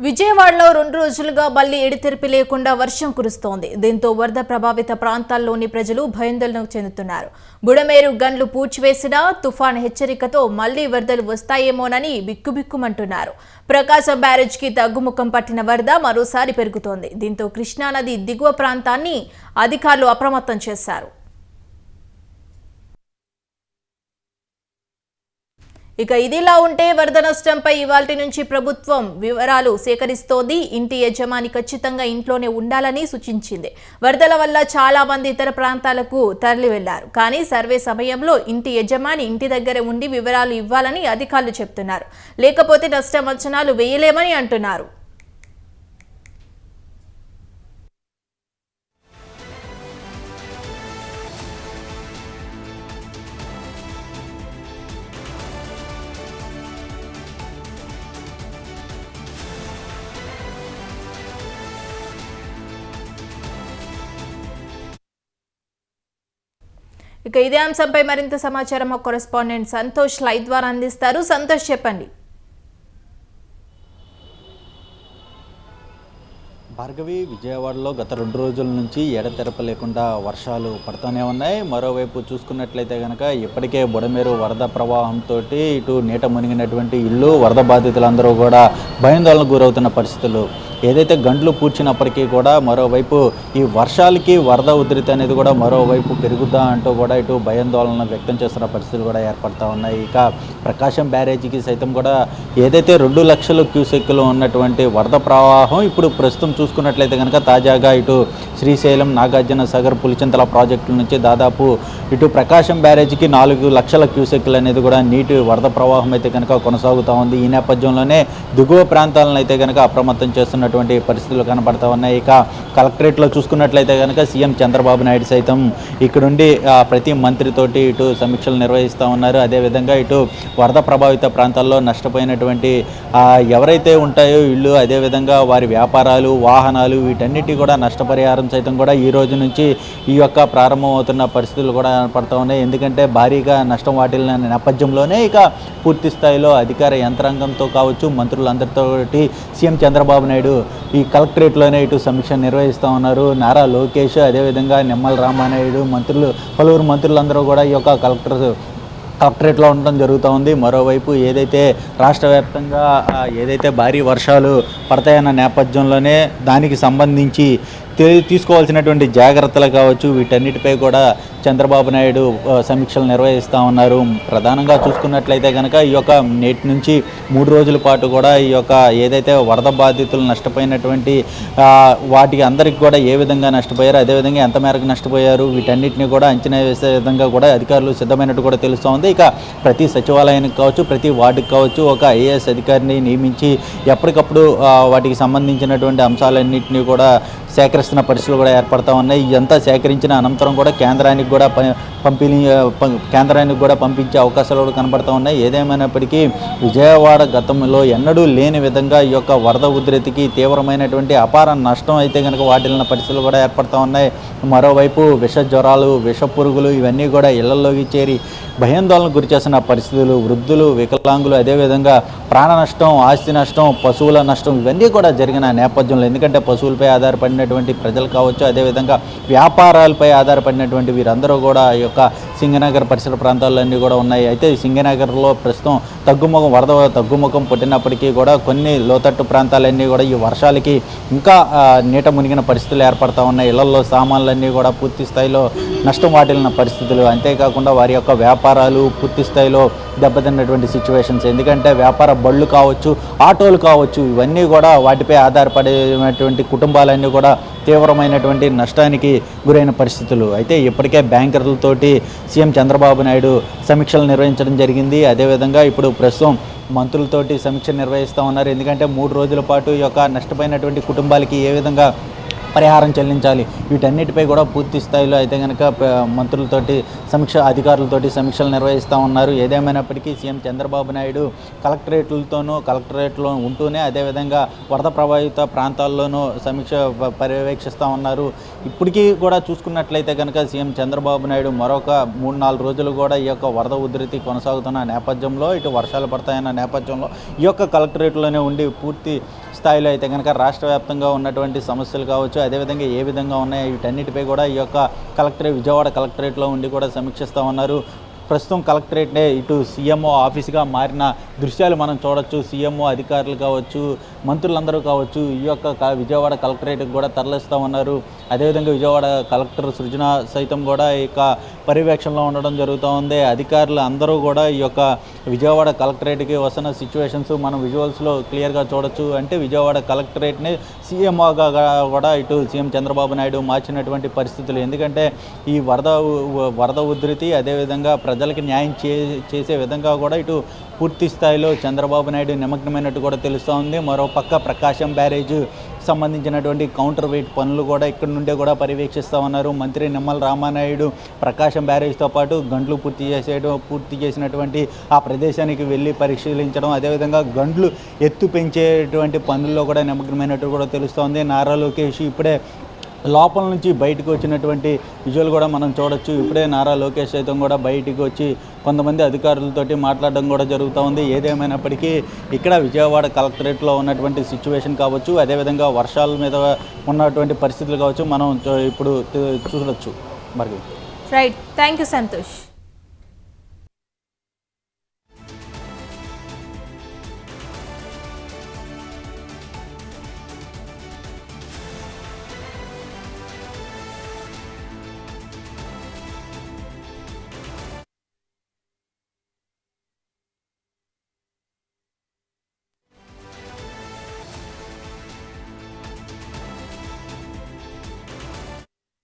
విజయవాడలో రెండు రోజులుగా మళ్ళీ ఎడితెరిపి లేకుండా వర్షం కురుస్తోంది. దీంతో వరద ప్రభావిత ప్రాంతాల్లోని ప్రజలు భయాందోళనకు చెందుతున్నారు. బుడమేరు గన్లు పూడ్చివేసినా తుఫాన్ హెచ్చరికతో మళ్ళీ వరదలు వస్తాయేమోనని బిక్కుబిక్కుమంటున్నారు. ప్రకాశం బ్యారేజ్కి తగ్గుముఖం పట్టిన వరద మరోసారి పెరుగుతోంది. దీంతో కృష్ణానది దిగువ ప్రాంతాన్ని అధికారులు అప్రమత్తం చేశారు. ఇక ఇదిలా ఉంటే వరద నష్టంపై ఇవాల్టి నుంచి ప్రభుత్వం వివరాలు సేకరిస్తోంది. ఇంటి యజమాని ఖచ్చితంగా ఇంట్లోనే ఉండాలని సూచించింది. వరదల వల్ల చాలా మంది ఇతర ప్రాంతాలకు తరలి వెళ్ళారు కానీ సర్వే సమయంలో ఇంటి యజమాని ఇంటి దగ్గర ఉండి వివరాలు ఇవ్వాలని అధికారులు చెప్తున్నారు. లేకపోతే నష్టం అంచనాలు వేయలేమని అంటున్నారు. ఇక ఇదే అంశంపై మరింత సమాచారం మా కొరెస్పాండెంట్ సంతోష్ లైవ్ ద్వారా అందిస్తారు. సంతోష్ చెప్పండి. భార్గవి విజయవాడలో గత రెండు రోజుల నుంచి ఎడతెరప లేకుండా వర్షాలు పడుతూనే ఉన్నాయి. మరోవైపు చూసుకున్నట్లయితే కనుక ఇప్పటికే బుడమేరు వరద ప్రవాహంతో ఇటు నీట మునిగినటువంటి ఇల్లు వరద బాధితులందరూ కూడా భయాందోళనకు గురవుతున్న పరిస్థితులు. ఏదైతే గంటలు పూడ్చినప్పటికీ కూడా మరోవైపు ఈ వర్షాలకి వరద ఉధృతి అనేది కూడా మరోవైపు పెరుగుద్దా అంటూ కూడా ఇటు భయాందోళన వ్యక్తం చేస్తున్న పరిస్థితులు కూడా ఏర్పడతా ఉన్నాయి. ఇక ప్రకాశం బ్యారేజీకి సైతం కూడా ఏదైతే రెండు లక్షల క్యూసెక్లు ఉన్నటువంటి వరద ప్రవాహం ఇప్పుడు ప్రస్తుతం చూసుకున్నట్లయితే కనుక తాజాగా ఇటు శ్రీశైలం నాగార్జున సాగర్ పులిచింతల ప్రాజెక్టుల నుంచి దాదాపు ఇటు ప్రకాశం బ్యారేజీకి నాలుగు లక్షల క్యూసెక్లు అనేది కూడా నీటి వరద ప్రవాహం అయితే కనుక కొనసాగుతూ ఉంది. ఈ నేపథ్యంలోనే దిగువ ప్రాంతాలను అయితే కనుక అప్రమత్తం చేస్తున్నటువంటి పరిస్థితులు కనబడతా ఉన్నాయి. ఇక కలెక్టరేట్లో చూసుకున్నట్లయితే కనుక సీఎం చంద్రబాబు నాయుడు సైతం ఇక్కడుండి ప్రతి మంత్రితోటి ఇటు సమీక్షలు నిర్వహిస్తూ ఉన్నారు. అదేవిధంగా ఇటు వరద ప్రభావిత ప్రాంతాల్లో నష్టపోయినటువంటి ఎవరైతే ఉంటాయో ఇళ్ళు అదేవిధంగా వారి వ్యాపారాలు వాహనాలు వీటన్నిటి కూడా నష్టపరిహారం సైతం కూడా ఈ రోజు నుంచి ఈ యొక్క ప్రారంభమవుతున్న పరిస్థితులు కూడా కనపడతా ఉన్నాయి. ఎందుకంటే భారీగా నష్టం వాటిల్లిన నేపథ్యంలోనే ఇక పూర్తి స్థాయిలో అధికార యంత్రాంగంతో కావచ్చు మంత్రులందరితోటి సీఎం చంద్రబాబు నాయుడు ఈ కలెక్టరేట్లోనే ఇటు సమీక్ష నిర్వహిస్తూ ఉన్నారు. నారా లోకేష్ అదేవిధంగా నిమ్మల రామానాయుడు మంత్రులు పలువురు మంత్రులందరూ కూడా ఈ యొక్క కలెక్టర్ కలెక్టరేట్లో ఉండడం జరుగుతూ ఉంది. మరోవైపు ఏదైతే రాష్ట్ర వ్యాప్తంగా ఏదైతే భారీ వర్షాలు పడతాయన్న నేపథ్యంలోనే దానికి సంబంధించి తీసుకోవాల్సినటువంటి జాగ్రత్తలు కావచ్చు. వీటన్నిటిపై కూడా చంద్రబాబు నాయుడు సమీక్షలు నిర్వహిస్తూ ఉన్నారు. ప్రధానంగా చూసుకున్నట్లయితే కనుక ఈ యొక్క నేటి నుంచి మూడు రోజుల పాటు కూడా ఈ యొక్క ఏదైతే వరద బాధితులు నష్టపోయినటువంటి వాటికి అందరికి కూడా ఏ విధంగా నష్టపోయారు అదేవిధంగా ఎంత మేరకు నష్టపోయారు వీటన్నిటిని కూడా అంచనా వేసే విధంగా కూడా అధికారులు సిద్ధమైనట్టు కూడా తెలుస్తూ ఉంది. ఇక ప్రతి సచివాలయానికి కావచ్చు ప్రతి వార్డుకి కావచ్చు ఒక ఐఏఎస్ అధికారిని నియమించి ఎప్పటికప్పుడు వాటికి సంబంధించినటువంటి అంశాలన్నింటినీ కూడా సేకరిస్తున్న పరిస్థితులు కూడా ఏర్పడతా ఉన్నాయి. ఇదంతా సేకరించిన అనంతరం కూడా కేంద్రానికి కూడా పంపిణీ కేంద్రానికి కూడా పంపించే అవకాశాలు కూడా కనబడతా ఉన్నాయి. ఏదేమైనప్పటికీ విజయవాడ గతంలో ఎన్నడూ లేని విధంగా ఈ యొక్క వరద ఉధృతికి తీవ్రమైనటువంటి అపార నష్టం అయితే కనుక వాటిల్లిన పరిస్థితులు కూడా ఏర్పడతా ఉన్నాయి. మరోవైపు విష జ్వరాలు విష పురుగులు ఇవన్నీ కూడా ఇళ్ళలోకి చేరి భయాందోళనకు గురి చేసిన పరిస్థితులు వృద్ధులు వికలాంగులు అదేవిధంగా ప్రాణ నష్టం ఆస్తి నష్టం పశువుల నష్టం ఇవన్నీ కూడా జరిగిన నేపథ్యంలో ఎందుకంటే పశువులపై ఆధారపడినటువంటి ప్రజలు కావచ్చు అదేవిధంగా వ్యాపారాలపై ఆధారపడినటువంటి వీరందరూ కూడా ఈ యొక్క సింగనగర్ పరిసర ప్రాంతాలన్నీ కూడా ఉన్నాయి. అయితే సింగనగర్లో ప్రస్తుతం తగ్గుముఖం వరద తగ్గుముఖం పుట్టినప్పటికీ కూడా కొన్ని లోతట్టు ప్రాంతాలన్నీ కూడా ఈ వర్షాలకి ఇంకా నీట మునిగిన పరిస్థితులు ఏర్పడతా ఉన్నాయి. ఇళ్ళలో సామాన్లన్నీ కూడా పూర్తి స్థాయిలో నష్టం వాటిల్లిన పరిస్థితులు. అంతేకాకుండా వారి యొక్క వ్యాపారాలు పూర్తి స్థాయిలో దెబ్బతిన్నటువంటి సిచ్యువేషన్స్ ఎందుకంటే వ్యాపార బళ్ళు కావచ్చు ఆటోలు కావచ్చు ఇవన్నీ కూడా వాటిపై ఆధారపడేటువంటి కుటుంబాలన్నీ కూడా తీవ్రమైనటువంటి నష్టానికి గురైన పరిస్థితులు. అయితే ఇప్పటికే బ్యాంకర్లతోటి సీఎం చంద్రబాబు నాయుడు సమీక్షలు నిర్వహించడం జరిగింది. అదేవిధంగా ఇప్పుడు ప్రస్తుతం మంత్రులతోటి సమీక్ష నిర్వహిస్తూ ఉన్నారు. ఎందుకంటే మూడు రోజుల పాటు ఈ యొక్క నష్టపోయినటువంటి కుటుంబాలకి ఏ విధంగా పరిహారం చెల్లించాలి. వీటన్నిటిపై కూడా పూర్తి స్థాయిలో అయితే కనుక మంత్రులతోటి సమీక్ష అధికారులతోటి సమీక్షలు నిర్వహిస్తూ ఉన్నారు. ఏదేమైనప్పటికీ సీఎం చంద్రబాబు నాయుడు కలెక్టరేట్లతోనూ కలెక్టరేట్లో ఉంటూనే అదేవిధంగా వరద ప్రభావిత ప్రాంతాల్లోనూ సమీక్ష పర్యవేక్షిస్తూ ఉన్నారు. ఇప్పటికీ కూడా చూసుకున్నట్లయితే కనుక సీఎం చంద్రబాబు నాయుడు మరొక మూడు నాలుగు రోజులు కూడా ఈ యొక్క వరద ఉధృతి కొనసాగుతున్న నేపథ్యంలో ఇటు వర్షాలు పడతాయన్న నేపథ్యంలో ఈ యొక్క కలెక్టరేట్లోనే ఉండి పూర్తి స్థాయిలో అయితే కనుక రాష్ట్ర వ్యాప్తంగా ఉన్నటువంటి సమస్యలు కావచ్చు అదేవిధంగా ఏ విధంగా ఉన్నాయి వీటన్నిటిపై కూడా ఈ యొక్క కలెక్టరేట్ విజయవాడ కలెక్టరేట్లో ఉండి కూడా సమీక్షిస్తూ ఉన్నారు. ప్రస్తుతం కలెక్టరేట్నే ఇటు సీఎంఓ ఆఫీస్గా మారిన దృశ్యాలు మనం చూడొచ్చు. సీఎంఓ అధికారులు కావచ్చు మంత్రులందరూ కావచ్చు ఈ యొక్క విజయవాడ కలెక్టరేట్కి కూడా తరలిస్తూ ఉన్నారు. అదేవిధంగా విజయవాడ కలెక్టర్ సృజన సైతం కూడా ఈ యొక్క పర్యవేక్షణలో ఉండడం జరుగుతూ ఉంది. అధికారులు అందరూ కూడా ఈ యొక్క విజయవాడ కలెక్టరేట్కి వస్తున్న సిచ్యువేషన్స్ మనం విజువల్స్లో క్లియర్గా చూడొచ్చు. అంటే విజయవాడ కలెక్టరేట్ని సీఎంగా కూడా ఇటు సీఎం చంద్రబాబు నాయుడు మార్చినటువంటి పరిస్థితులు. ఎందుకంటే ఈ వరద వరద ఉధృతి అదేవిధంగా ప్రజలకి న్యాయం చే చేసే విధంగా కూడా ఇటు పూర్తి స్థాయిలో చంద్రబాబు నాయుడు నిమగ్నమైనట్టు కూడా తెలుస్తూ ఉంది మరో పక్క ప్రకాశం బ్యారేజ్ సంబంధించినటువంటి కౌంటర్ వెయిట్ పనులు కూడా ఇక్కడ నుండే కూడా పర్యవేక్షిస్తామన్నారు. మంత్రి నిమ్మల రామానాయుడు ప్రకాశం బ్యారేజ్తో పాటు గండ్లు పూర్తి చేసేయడం పూర్తి చేసినటువంటి ఆ ప్రదేశానికి వెళ్ళి పరిశీలించడం అదేవిధంగా గండ్లు ఎత్తు పెంచేటువంటి పనుల్లో కూడా నిమగ్నమైనట్టు కూడా తెలుస్తోంది. నారా లోకేష్ ఇప్పుడే లోపల నుంచి బయటకు వచ్చినటువంటి విజువల్ కూడా మనం చూడొచ్చు. ఇప్పుడే నారా లోకేష్ సైతం కూడా బయటికి వచ్చి కొంతమంది అధికారులతోటి మాట్లాడడం కూడా జరుగుతూ ఉంది. ఏదేమైనప్పటికీ ఇక్కడ విజయవాడ కలెక్టరేట్లో ఉన్నటువంటి సిచ్యువేషన్ కావచ్చు అదేవిధంగా వర్షాల మీద ఉన్నటువంటి పరిస్థితులు కావచ్చు మనం ఇప్పుడు చూడొచ్చు. మరి రైట్ థ్యాంక్ యూ సంతోష్